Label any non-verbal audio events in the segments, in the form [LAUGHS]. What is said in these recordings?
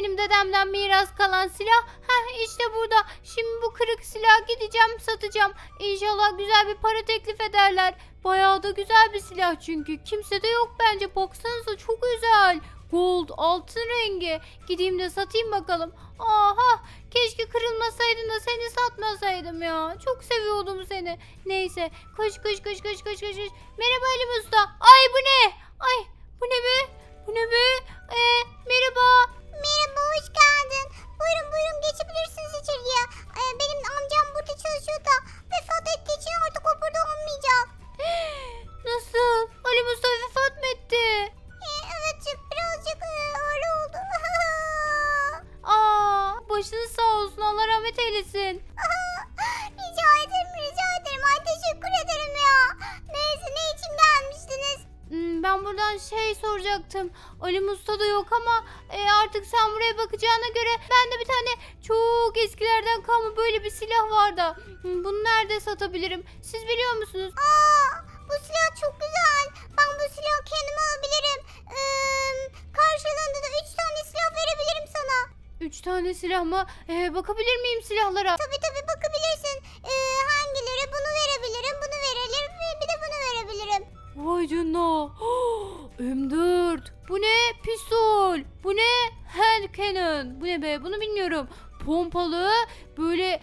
benim dedemden miras kalan silah. Heh işte burada. Şimdi bu kırık silah gideceğim satacağım. İnşallah güzel bir para teklif ederler. Bayağı da güzel bir silah çünkü. Kimse de yok bence. Baksanıza çok güzel. Gold altın rengi. Gideyim de satayım bakalım. Aha keşke kırılmasaydın da seni satmasaydım ya. Çok seviyordum seni. Neyse koş koş koş koş koş koş. koş. Merhaba Ali Usta. Ay bu ne? Ay bu ne be? Bu ne be? Ee, merhaba. Merhaba hoş geldin. Buyurun buyurun geçebilirsiniz içeriye. Ee, benim amcam burada çalışıyor da vefat ettiği için artık o burada olmayacak. [GASPS] Nasıl? Ali Mustafa vefat mı etti? Ee, evet birazcık e, öyle oldu. [LAUGHS] Aa, başınız sağ olsun. Allah rahmet eylesin. rica buradan şey soracaktım. Ali Musta da yok ama e, artık sen buraya bakacağına göre ben de bir tane çok eskilerden kalma böyle bir silah var da. Hmm, Bunu nerede satabilirim? Siz biliyor musunuz? Aa, bu silah çok güzel. Ben bu silahı kendime alabilirim. Ee, karşılığında da 3 tane silah verebilirim sana. Üç tane silah mı? E, bakabilir miyim silahlara? Tabii tabii bakabilirsin. Ee, hangileri bunu verebilirim, bunu verebilirim ve bir de bunu verebilirim. Vay canına. M4. Bu ne? Pistol. Bu ne? Hand cannon. Bu ne be? Bunu bilmiyorum. Pompalı böyle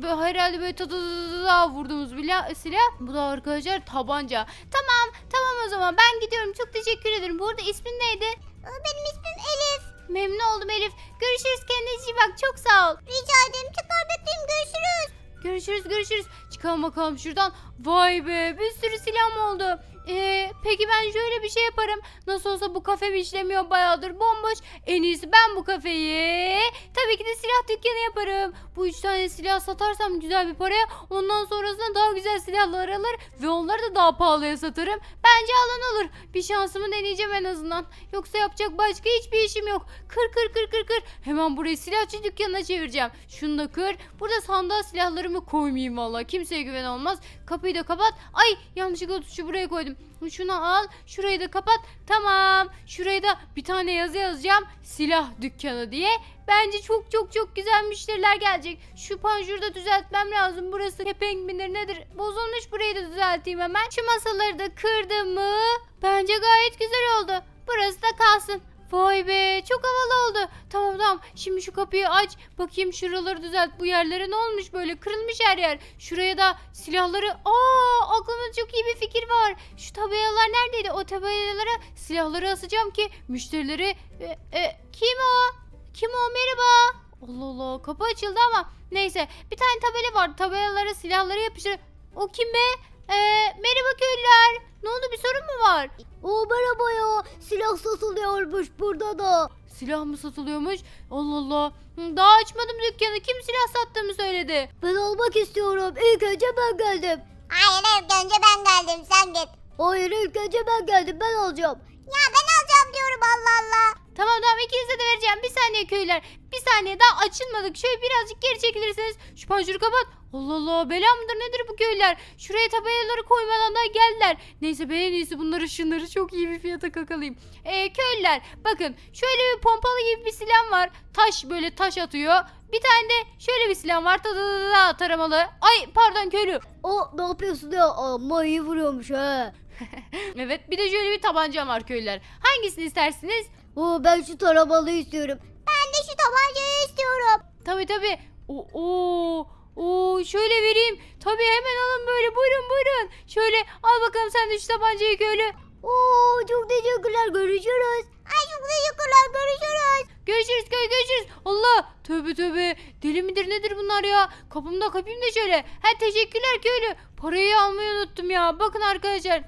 herhalde böyle ta ta ta ta ta vurduğumuz bir silah. Bu da arkadaşlar tabanca. Tamam tamam o zaman ben gidiyorum. Çok teşekkür ederim. Bu arada ismin neydi? Benim ismim Elif. Memnun oldum Elif. Görüşürüz kendine iyi bak. Çok sağ ol. Rica ederim. Tekrar bekleyeyim. Görüşürüz. Görüşürüz görüşürüz. Çıkalım bakalım şuradan. Vay be bir sürü silahım oldu. Ee, peki ben şöyle bir şey yaparım. Nasıl olsa bu kafe işlemiyor bayağıdır bomboş. En iyisi ben bu kafeyi tabii ki de silah dükkanı yaparım. Bu üç tane silah satarsam güzel bir paraya ondan sonrasında daha güzel silahlar alır ve onları da daha pahalıya satarım. Bence alan olur. Bir şansımı deneyeceğim en azından. Yoksa yapacak başka hiçbir işim yok. Kır kır kır kır kır. Hemen burayı silahçı dükkanına çevireceğim. Şunu da kır. Burada sandığa silahlarımı koymayayım valla. Kimseye güven olmaz. Kapıyı da kapat. Ay yanlışlıkla tuşu buraya koydum. Şunu al. Şurayı da kapat. Tamam. Şuraya da bir tane yazı yazacağım. Silah dükkanı diye. Bence çok çok çok güzel müşteriler gelecek. Şu panjuru düzeltmem lazım. Burası kepenk midir nedir? Bozulmuş burayı da düzelteyim hemen. Şu masaları da kırdım mı? Bence gayet güzel oldu. Burası da kalsın. Vay be çok havalı oldu. Tamam tamam şimdi şu kapıyı aç. Bakayım şuraları düzelt. Bu yerlere ne olmuş böyle kırılmış her yer. Şuraya da silahları. Aa aklımda çok iyi bir fikir var. Şu tabelalar neredeydi? O tabelalara silahları asacağım ki müşterileri... E, e, kim o? Kim o merhaba? Allah Allah kapı açıldı ama. Neyse bir tane tabela vardı. Tabelalara silahları yapıştır. O kim be? Ee, merhaba köylüler. Ne oldu bir sorun mu var? Oo merhaba ya. Silah satılıyormuş burada da. Silah mı satılıyormuş? Allah Allah. Daha açmadım dükkanı. Kim silah sattığımı söyledi. Ben almak istiyorum. İlk önce ben geldim. Hayır ilk önce ben geldim sen git. Hayır ilk önce ben geldim. Ben alacağım. Ya ben alacağım diyorum Allah Allah. Tamam tamam ikinize de vereceğim. Bir saniye köylüler. Bir saniye daha açılmadık. Şöyle birazcık geri çekilirseniz. Şu panjuru kapat. Allah Allah bela mıdır nedir bu köylüler? Şuraya tabelaları koymadan da geldiler. Neyse ben en iyisi bunları şunları çok iyi bir fiyata kakalayayım. Ee, köylüler bakın şöyle bir pompalı gibi bir silah var. Taş böyle taş atıyor. Bir tane de şöyle bir silah var. Ta ta ta ta taramalı. Ay pardon köylü. O ne yapıyorsun ya? Amma iyi vuruyormuş ha. [LAUGHS] Evet bir de şöyle bir tabancam var köylüler. Hangisini istersiniz? Oo ben şu taramalıyı istiyorum. Ben de şu tabancayı istiyorum. Tabii tabii. Oo, oo, oo, şöyle vereyim. Tabii hemen alın böyle. Buyurun buyurun. Şöyle al bakalım sen de şu tabancayı köylü. Oo çok teşekkürler. Görüşürüz. Ay çok teşekkürler görüşürüz. Görüşürüz köy görüşürüz. Allah. Tövbe tövbe. Deli midir nedir bunlar ya? Kapımda kapayım da şöyle. Ha teşekkürler köylü. Parayı almayı unuttum ya. Bakın arkadaşlar.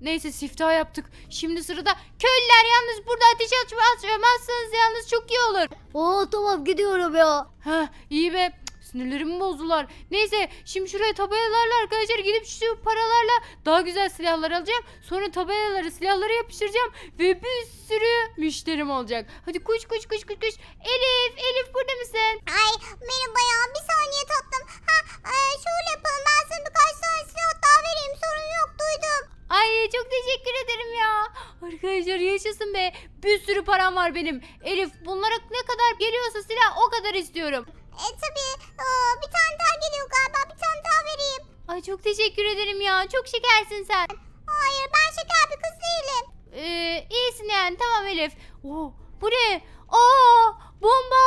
Neyse siftah yaptık. Şimdi sırada köylüler yalnız burada ateş açmazsanız yalnız çok iyi olur. Oo tamam gidiyorum ya. Ha iyi be. Sinirlerimi bozdular. Neyse şimdi şuraya tabelalarla arkadaşlar gidip şu paralarla daha güzel silahlar alacağım. Sonra tabelaları silahları yapıştıracağım ve bir sürü müşterim olacak. Hadi koş koş koş koş koş. Elif Elif burada mısın? Ay merhaba ya bir param var benim. Elif bunlara ne kadar geliyorsa silah o kadar istiyorum. E tabi bir tane daha geliyor galiba bir tane daha vereyim. Ay çok teşekkür ederim ya. Çok şekersin sen. Hayır ben şeker bir kız değilim. Ee, iyisin yani tamam Elif. Oo, bu ne? Aa, bomba.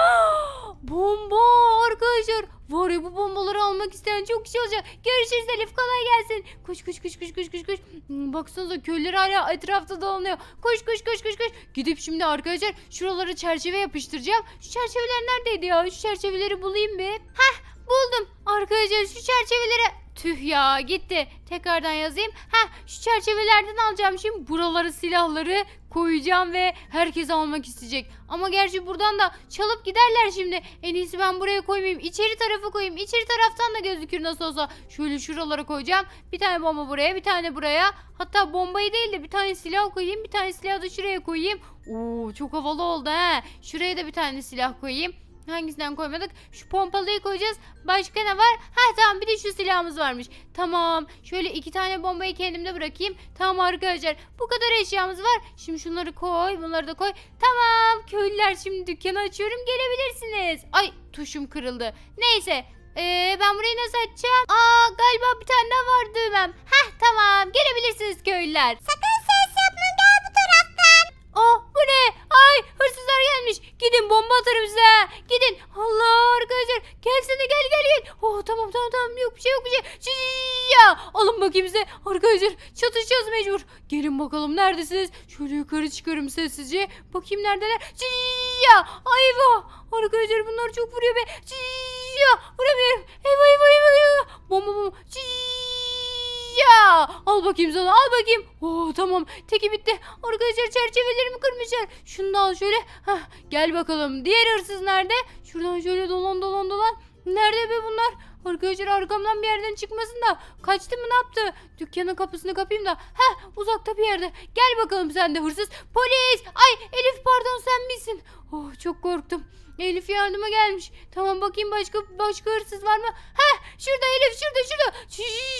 Ah, bomba arkadaşlar. Var ya bu bombaları almak isteyen çok kişi olacak. Görüşürüz Elif kolay gelsin. Koş koş koş koş koş koş koş. Hmm, Baksanıza köylüler hala etrafta dolanıyor. Koş koş koş koş koş. Gidip şimdi arkadaşlar şuralara çerçeve yapıştıracağım. Şu çerçeveler neredeydi ya? Şu çerçeveleri bulayım bir. Heh buldum. Arkadaşlar şu çerçeveleri Tüh ya gitti. Tekrardan yazayım. Heh şu çerçevelerden alacağım şimdi. Buraları silahları koyacağım ve herkes almak isteyecek. Ama gerçi buradan da çalıp giderler şimdi. En iyisi ben buraya koymayayım. İçeri tarafı koyayım. İçeri taraftan da gözükür nasıl olsa. Şöyle şuralara koyacağım. Bir tane bomba buraya bir tane buraya. Hatta bombayı değil de bir tane silah koyayım. Bir tane silah da şuraya koyayım. Oo çok havalı oldu he. Şuraya da bir tane silah koyayım. Hangisinden koymadık? Şu pompalıyı koyacağız. Başka ne var? Ha tamam bir de şu silahımız varmış. Tamam. Şöyle iki tane bombayı kendimde bırakayım. Tamam arkadaşlar. Bu kadar eşyamız var. Şimdi şunları koy. Bunları da koy. Tamam. Köylüler şimdi dükkanı açıyorum. Gelebilirsiniz. Ay tuşum kırıldı. Neyse. Ee, ben burayı nasıl açacağım? Aa galiba bir tane daha var düğmem. Heh tamam. Gelebilirsiniz köylüler. Sakın Gidin bomba atarım size. Gidin. Allah arkadaşlar. Gelsene gel gel gel. Oh tamam tamam tamam yok bir şey yok bir şey. Ya. Alın bakayım size. Arkadaşlar çatışacağız mecbur. Gelin bakalım neredesiniz? Şöyle yukarı çıkarım sessizce. Bakayım neredeler. Ya. Ayva. Arkadaşlar bunlar çok vuruyor be. Çiğ Al bakayım sana al bakayım. Oo tamam teki bitti. Arkadaşlar çerçevelerimi kırmışlar. Şunu da al şöyle. Hah, gel bakalım. Diğer hırsız nerede? Şuradan şöyle dolan dolan dolan. Nerede be bunlar? Arkadaşlar arkamdan bir yerden çıkmasın da. Kaçtı mı ne yaptı? Dükkanın kapısını kapayım da. Heh uzakta bir yerde. Gel bakalım sen de hırsız. Polis. Ay Elif pardon sen misin? Oh çok korktum. Elif yardıma gelmiş. Tamam bakayım başka başka hırsız var mı? Heh şurada Elif şurada şurada.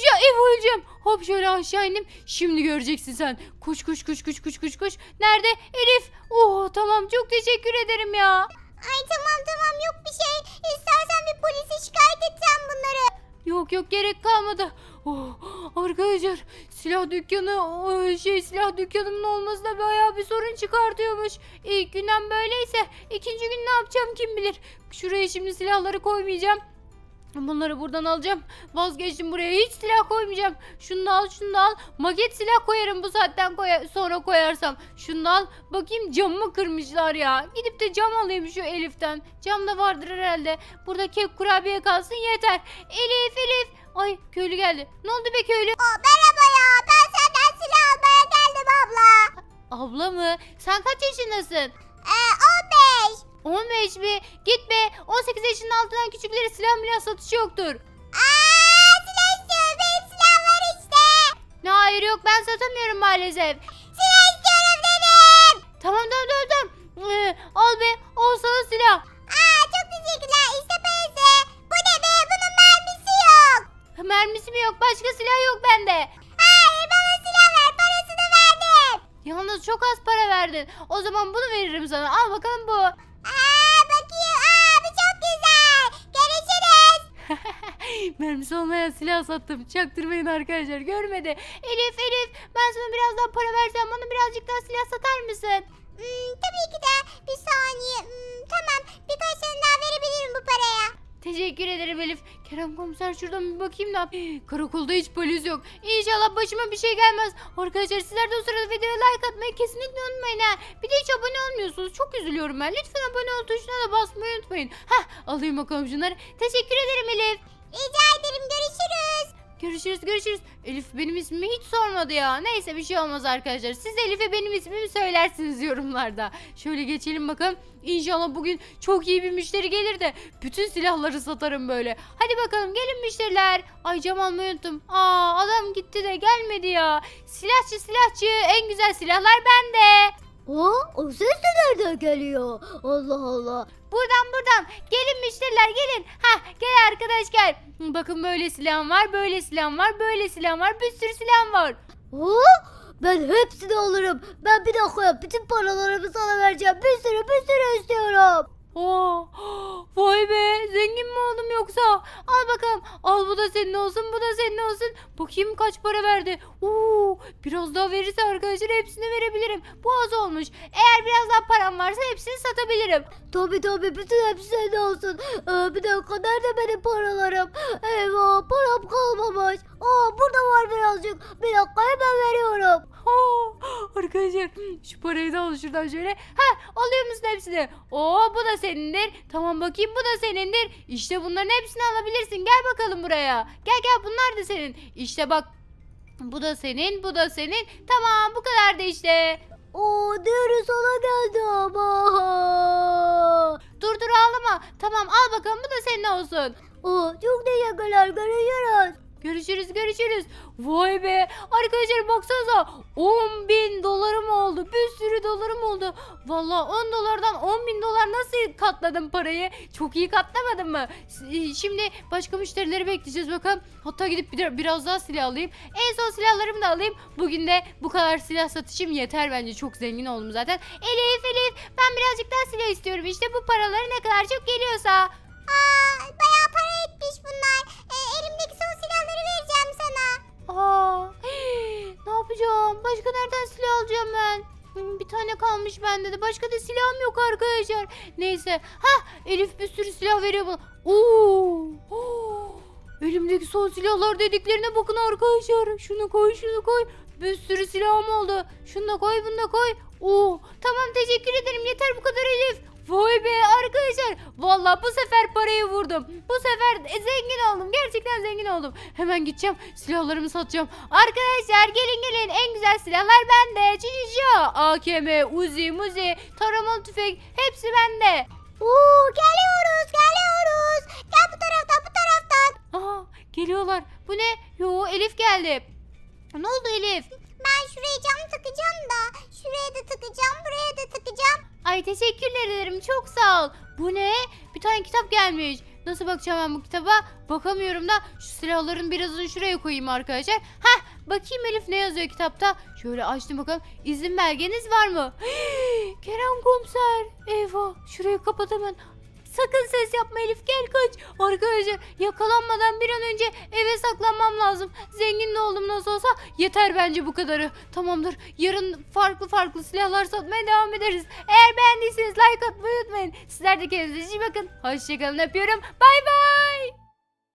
Ya ev öleceğim. Hop şöyle aşağı indim. Şimdi göreceksin sen. Koş koş koş koş koş koş koş. Nerede? Elif. Oh tamam çok teşekkür ederim ya. Ay tamam tamam yok bir şey. İstersen bir polise şikayet edeceğim bunları. Yok yok gerek kalmadı. Oh, arkadaşlar silah dükkanı o şey silah dükkanımın olması da bayağı bir sorun çıkartıyormuş. İlk günden böyleyse ikinci gün ne yapacağım kim bilir. Şuraya şimdi silahları koymayacağım. Bunları buradan alacağım. Vazgeçtim buraya. Hiç silah koymayacağım. Şunu da al, şunu da al. Maket silah koyarım bu saatten koya- sonra koyarsam. Şunu da al. Bakayım camımı kırmışlar ya. Gidip de cam alayım şu Elif'ten. Cam da vardır herhalde. Burada kek kurabiye kalsın yeter. Elif, Elif. Ay köylü geldi. Ne oldu be köylü? Aa, merhaba ya ben senden silah almaya geldim abla. Abla mı? Sen kaç yaşındasın? Ee 15. 15 mi? Git be. 18 yaşının altından küçüklere silah milah satışı yoktur. Aa silah istiyorum benim silah var işte. Ne hayır yok ben satamıyorum maalesef. Silah istiyorum dedim. Tamam tamam tamam tamam. Ee, al be al sana silah. Aa çok teşekkürler işte parası. Bu ne be bunun mermisi yok. Mermisi mi yok başka silah yok bende. Hayır bana silah ver parasını verdim. Yalnız çok az para verdin. O zaman bunu veririm sana. Al bakalım bu. Mermisi olmayan silah sattım. Çaktırmayın arkadaşlar. Görmedi. Elif Elif ben sana biraz daha para versem bana birazcık daha silah satar mısın? Hmm, tabii ki de bir saniye. Hmm, tamam birkaç tane daha verebilirim bu paraya. Teşekkür ederim Elif. Kerem komiser şuradan bir bakayım da. [GASPS] Karakolda hiç polis yok. İnşallah başıma bir şey gelmez. Arkadaşlar sizler de o sırada videoya like atmayı kesinlikle unutmayın ha. Bir de hiç abone olmuyorsunuz. Çok üzülüyorum ben. Lütfen abone ol tuşuna da basmayı unutmayın. Heh alayım bakalım şunları. Teşekkür ederim Elif. Rica ederim görüşürüz. Görüşürüz görüşürüz. Elif benim ismimi hiç sormadı ya. Neyse bir şey olmaz arkadaşlar. Siz Elif'e benim ismimi söylersiniz [LAUGHS] yorumlarda. Şöyle geçelim bakalım. İnşallah bugün çok iyi bir müşteri gelir de bütün silahları satarım böyle. Hadi bakalım gelin müşteriler. Ay cam almayı unuttum. Aa adam gitti de gelmedi ya. Silahçı silahçı en güzel silahlar bende. Ha? O ses de nereden geliyor? Allah Allah. Buradan buradan. Gelin müşteriler gelin. Ha gel arkadaş gel. Bakın böyle silahım var, böyle silahım var, böyle silahım var. Bir sürü silahım var. Ha? Ben hepsini alırım. Ben bir dakika bütün paralarımı sana vereceğim. Bir sürü bir sürü istiyorum. Oo, yoksa? Al bakalım. Al bu da senin olsun bu da senin olsun. Bakayım kaç para verdi. Oo, biraz daha verirse arkadaşlar hepsini verebilirim. Bu az olmuş. Eğer biraz daha param varsa hepsini satabilirim. Tabi tabi bütün hepsi senin olsun. Ee, bir dakika nerede benim paralarım? Eyvah param kalmamış. Aa burada var birazcık. Bir dakika hemen veriyorum. Ha, arkadaşlar şu parayı da al şuradan şöyle. Ha alıyor musun hepsini? Oo bu da senindir. Tamam bakayım bu da senindir. İşte bunların hepsini alabilirsin. Gel bakalım buraya. Gel gel bunlar da senin. İşte bak. Bu da senin, bu da senin. Tamam bu kadar da işte. Oo diğeri sana geldi ama. Dur dur ağlama. Tamam al bakalım bu da senin olsun. Oo çok teşekkürler görüşürüz. Görüşürüz görüşürüz. Vay be arkadaşlar baksanıza 10 bin dolarım oldu. Bir sürü dolarım oldu. Valla 10 dolardan 10 bin dolar nasıl katladım parayı? Çok iyi katlamadım mı? S- Şimdi başka müşterileri bekleyeceğiz bakalım. Hatta gidip bir, biraz daha silah alayım. En son silahlarımı da alayım. Bugün de bu kadar silah satışım yeter bence. Çok zengin oldum zaten. Elif Elif ben birazcık daha silah istiyorum. İşte bu paraları ne kadar çok geliyorsa. Aa, bayağı para etmiş bunlar. Aa, [GASPS] ne yapacağım? Başka nereden silah alacağım ben? Hmm, Bir tane kalmış bende de. Başka da silahım yok arkadaşlar. Neyse. Ha, Elif bir sürü silah veriyor bana. Oo! Oo! Elimdeki son silahlar dediklerine bakın arkadaşlar. Şunu koy, şunu koy. Bir sürü silahım oldu. Şunu da koy, bunu da koy. Oo, tamam teşekkür ederim. Yeter bu kadar Elif. Vay be arkadaşlar. Vallahi bu sefer parayı vurdum. Bu sefer zengin oldum. Gerçekten zengin oldum. Hemen gideceğim. Silahlarımı satacağım. Arkadaşlar gelin gelin. En güzel silahlar bende. Çiçici. AKM, Uzi, Muzi, taramalı tüfek. Hepsi bende. Oo, geliyoruz geliyoruz. Gel bu taraftan bu taraftan. Aha geliyorlar. Bu ne? Yo Elif geldi. Ne oldu Elif? Ben şuraya cam takacağım da. Şuraya da takacağım buraya da takacağım. Ay teşekkürler ederim. Çok sağ ol. Bu ne? Bir tane kitap gelmiş. Nasıl bakacağım ben bu kitaba? Bakamıyorum da şu silahların birazını şuraya koyayım arkadaşlar. Hah bakayım Elif ne yazıyor kitapta. Şöyle açtım bakalım. İzin belgeniz var mı? [GASPS] Kerem komiser. Eyvah şurayı kapat hemen. Sakın ses yapma Elif gel kaç. Arkadaşlar yakalanmadan bir an önce eve saklanmam lazım. Zengin de oldum nasıl olsa yeter bence bu kadarı. Tamamdır yarın farklı farklı silahlar satmaya devam ederiz. Eğer beğendiyseniz like atmayı unutmayın. Sizler de kendinize iyi bakın. Hoşçakalın öpüyorum. Bay bay.